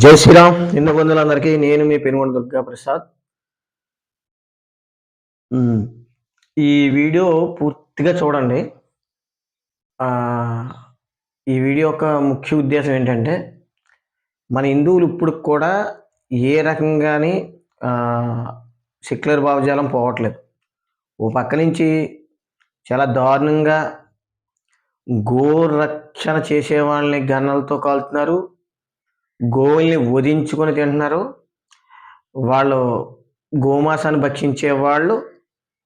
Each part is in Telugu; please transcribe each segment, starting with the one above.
జై శ్రీరామ్. నిన్న బంధువులందరికీ నేను మీ పెనుగొండ దుర్గా ప్రసాద్. ఈ వీడియో పూర్తిగా చూడండి. ఈ వీడియో యొక్క ముఖ్య ఉద్దేశం ఏంటంటే మన హిందువులు ఇప్పుడు కూడా ఏ రకంగాని సెక్యులర్ భావజాలం పోవట్లేదు. ఓ పక్క నుంచి చాలా దారుణంగా గోరక్షణ చేసే వాళ్ళని గన్నలతో కాలుతున్నారు. గోవుల్ని వధించుకొని తింటున్నారు. వాళ్ళు గోమాసాన్ని భక్షించే వాళ్ళు.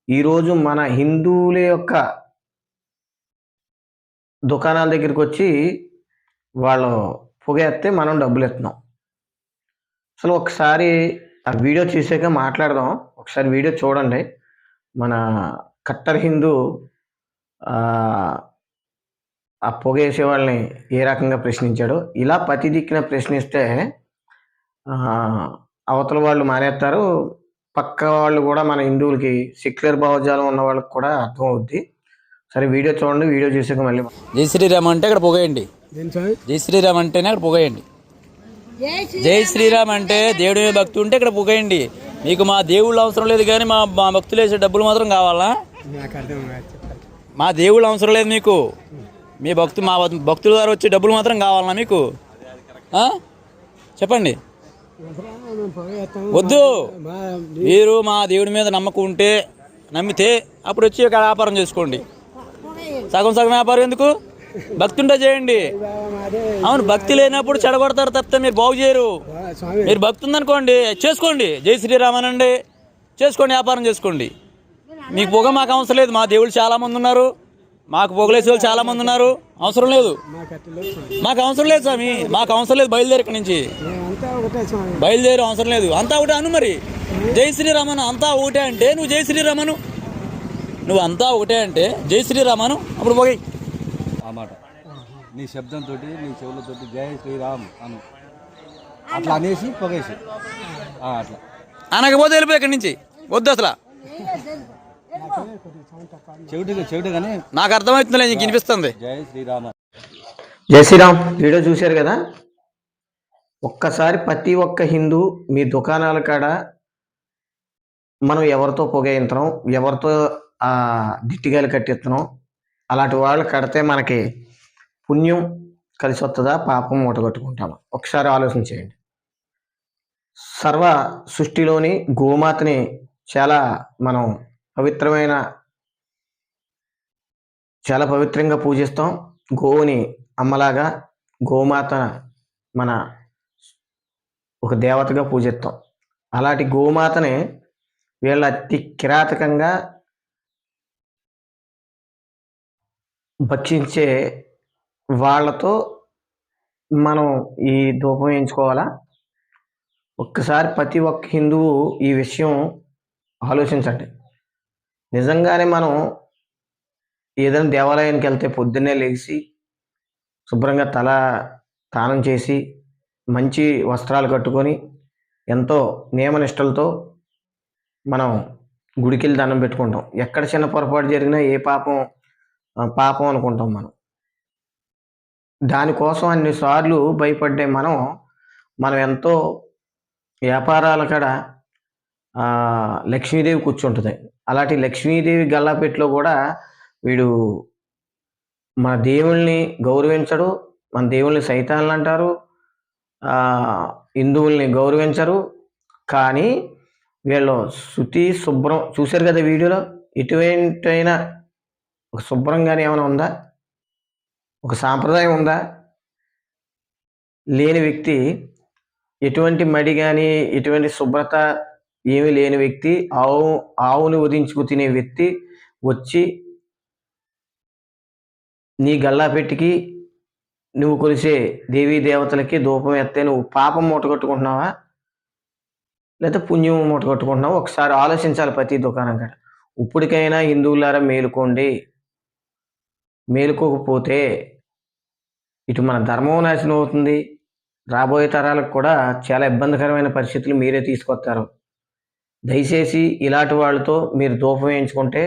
ఈరోజు మన హిందువుల యొక్క దుకాణాల దగ్గరికి వచ్చి వాళ్ళు పొగేస్తే మనం డబ్బులు ఎత్తున్నాం అసలు ఒకసారి ఆ వీడియో చూసాక మాట్లాడదాం. ఒకసారి వీడియో చూడండి. మన కట్టర్ హిందూ ఆ, పొగేసే వాళ్ళని ఏ రకంగా ప్రశ్నించాడో ఇలా ప్రతి దిక్కున ప్రశ్నిస్తే ఆ, అవతల వాళ్ళు మానేస్తారు పక్క వాళ్ళు కూడా మన హిందువులకి సెక్యులర్ భావజాలం ఉన్న వాళ్ళకి కూడా అర్థం అవుద్ది. సరే వీడియో చూడండి వీడియో చూసాక మళ్ళీ జై శ్రీరామ్ అంటే ఇక్కడ పొగేయండి. జై శ్రీరామ్ అంటేనే అక్కడ పొగేయండి. జై శ్రీరామ్ అంటే దేవుడి మీద భక్తి ఉంటే ఇక్కడ పొగేయండి. మీకు మా దేవుళ్ళు అవసరం లేదు కానీ మా మా భక్తులు వేసే డబ్బులు మాత్రం కావాలా? మా దేవుళ్ళు అవసరం లేదు మీకు. మీ భక్తు మా భక్తుల ద్వారా వచ్చే డబ్బులు మాత్రం కావాలా మీకు? చెప్పండి. వద్దు. మీరు మా దేవుడి మీద నమ్మకం ఉంటే నమ్మితే అప్పుడు వచ్చి ఇక్కడ వ్యాపారం చేసుకోండి. సగం సగం వ్యాపారం ఎందుకు? భక్తి ఉంటే చేయండి. అవును భక్తి లేనప్పుడు చెడగొడతారు తప్పితే మీరు బాగు చేయరు. మీరు భక్తి ఉందనుకోండి చేసుకోండి. జై శ్రీరామనండి. చేసుకోండి వ్యాపారం చేసుకోండి. మీకు పొగ మాకు అవసరం లేదు. మా దేవుళ్ళు చాలామంది ఉన్నారు. మాకు పొగలేసే వాళ్ళు చాలా మంది ఉన్నారు. అవసరం లేదు. మాకు అవసరం లేదు స్వామి. మాకు అవసరం లేదు బయలుదేరి ఇక్కడి నుంచి. మేమంతా ఒకటే స్వామి బయలుదేరి అవసరం లేదు. అంతా ఒకటే అను మరి. జై శ్రీరామను అంతా ఒకటే అంటే నువ్వు జై శ్రీరామను. నువ్వు అంతా ఒకటే అంటే జై శ్రీరామను. అప్పుడు పోయి. ఆ మాట. నీ శబ్దంతో నీ చెవులతో జై శ్రీరామ్ అను. అట్లా అనేసి పొగేసి. అట్లా. అనకపోతే వెళ్ళిపోయి ఇక్కడి నుంచి? వద్దు అసలు. నాకు అర్థమవుతుందిలే నీకు వినిపిస్తుంది. జై శ్రీరామ. జై శ్రీరామ్. వీడియో చూశారు కదా? ఒక్కసారి ప్రతి ఒక్క హిందూ మీ దుకాణాల కాడ మనం ఎవరితో పొగయించడం ఎవరితో ఆ దిట్టిగాలు కట్టిస్తున్నాం అలాంటి వాళ్ళు కడితే మనకి పుణ్యం కలిసి వస్తుందా పాపం మూటగట్టుకుంటామా ఒకసారి ఆలోచించేయండి సర్వ సృష్టిలోని గోమాతని చాలా మనం పవిత్రమైన చాలా పవిత్రంగా పూజిస్తాం. గోవుని అమ్మలాగా గోమాత మన ఒక దేవతగా పూజిస్తాం. అలాంటి గోమాతని వీళ్ళ అతి కిరాతకంగా భక్షించే వాళ్ళతో మనం ఈ ధూపం వేయించుకోవాలా? ఒక్కసారి ప్రతి ఒక్క హిందువు ఈ విషయం ఆలోచించండి. నిజంగానే మనం ఏదైనా దేవాలయానికి వెళ్తే పొద్దున్నే లేచి శుభ్రంగా తల స్నానం చేసి మంచి వస్త్రాలు కట్టుకొని ఎంతో నియమనిష్టలతో మనం గుడికెళ్ళి దండం పెట్టుకుంటాం. ఎక్కడ చిన్న పొరపాటు జరిగినా ఏ పాపం పాపం అనుకుంటాం మనం. దానికోసం అన్నిసార్లు భయపడ్డే మనం మనం ఎంతో వ్యాపారాల కాడ లక్ష్మీదేవి కూర్చుంటుంది. అలాంటి లక్ష్మీదేవి గల్లాపెట్లో కూడా వీడు మన దేవుల్ని గౌరవించడు మన దేవుల్ని సైతాన్లు అంటారు హిందువుల్ని గౌరవించరు. కానీ వీళ్ళు శృతి శుభ్రం చూశారు కదా వీడియోలో? ఎటువంటైనా ఒక శుభ్రంగానే ఏమైనా ఉందా? ఒక సాంప్రదాయం ఉందా? లేని వ్యక్తి ఎటువంటి మడి కానీ ఎటువంటి శుభ్రత ఏమీ లేని వ్యక్తి ఆవు ఆవుని వధించుకు తినే వ్యక్తి వచ్చి నీ గల్లాపెట్టికి నువ్వు కొలిసే దేవీ దేవతలకి ధూపం ఎత్తే నువ్వు పాపం మూటగట్టుకుంటున్నావా లేకపోతే పుణ్యం మూటగట్టుకుంటున్నావా ఒకసారి ఆలోచించాలి ప్రతి దుకాణం కాడ. ఇప్పటికైనా హిందువులారా మేలుకోండి. మేలుకోకపోతే ఇటు మన ధర్మం నాశనం అవుతుంది. రాబోయే తరాలకు కూడా చాలా ఇబ్బందికరమైన పరిస్థితులు మీరే తీసుకొస్తారు. దయచేసి ఇలాంటి వాళ్ళతో మీరు ధూపం వేయించుకుంటే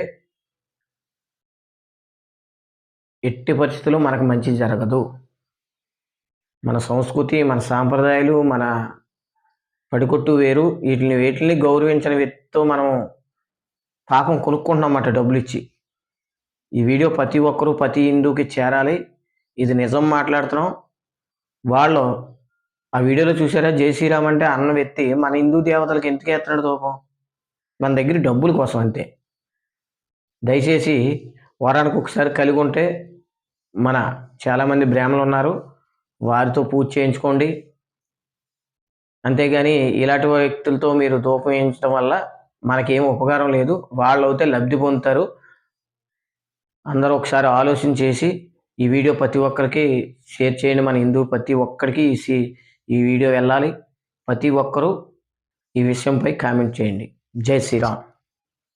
ఎట్టి పరిస్థితుల్లో మనకు మంచి జరగదు. మన సంస్కృతి మన సాంప్రదాయాలు మన పడికొట్టు వేరు. వీటిని వీటిని గౌరవించిన వ్యక్తితో మనం పాపం కొనుక్కుంటున్నామన్నమాట డబ్బులు ఇచ్చి ఈ వీడియో ప్రతి ఒక్కరూ ప్రతి హిందూకి చేరాలి. ఇది నిజం మాట్లాడుతున్నాం. వాళ్ళు ఆ వీడియోలో చూసారా? జై శ్రీరామ్ అంటే అన్న వ్యక్తి మన హిందూ దేవతలకు ఎందుకు ఎత్తున్నాడు తోపం? మన దగ్గర డబ్బుల కోసం అంతే. దయచేసి వారానికి ఒకసారి కలిగి ఉంటే మన చాలామంది బ్రాహ్మణులు ఉన్నారు. వారితో పూజ చేయించుకోండి. అంతేగాని ఇలాంటి వ్యక్తులతో మీరు దూపం వేయించడం వల్ల మనకేం ఉపకారం లేదు. వాళ్ళు అయితే లబ్ధి పొందుతారు. అందరూ ఒకసారి ఆలోచన చేసి ఈ వీడియో ప్రతి ఒక్కరికి షేర్ చేయండి. మన హిందూ ప్రతి ఒక్కరికి ఈ సి- ఈ వీడియో వెళ్ళాలి. ప్రతి ఒక్కరూ ఈ విషయంపై కామెంట్ చేయండి. జై శ్రీరామ్.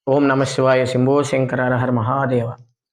ఓం నమ శివాయ. శంభో శంకర హర మహాదేవ.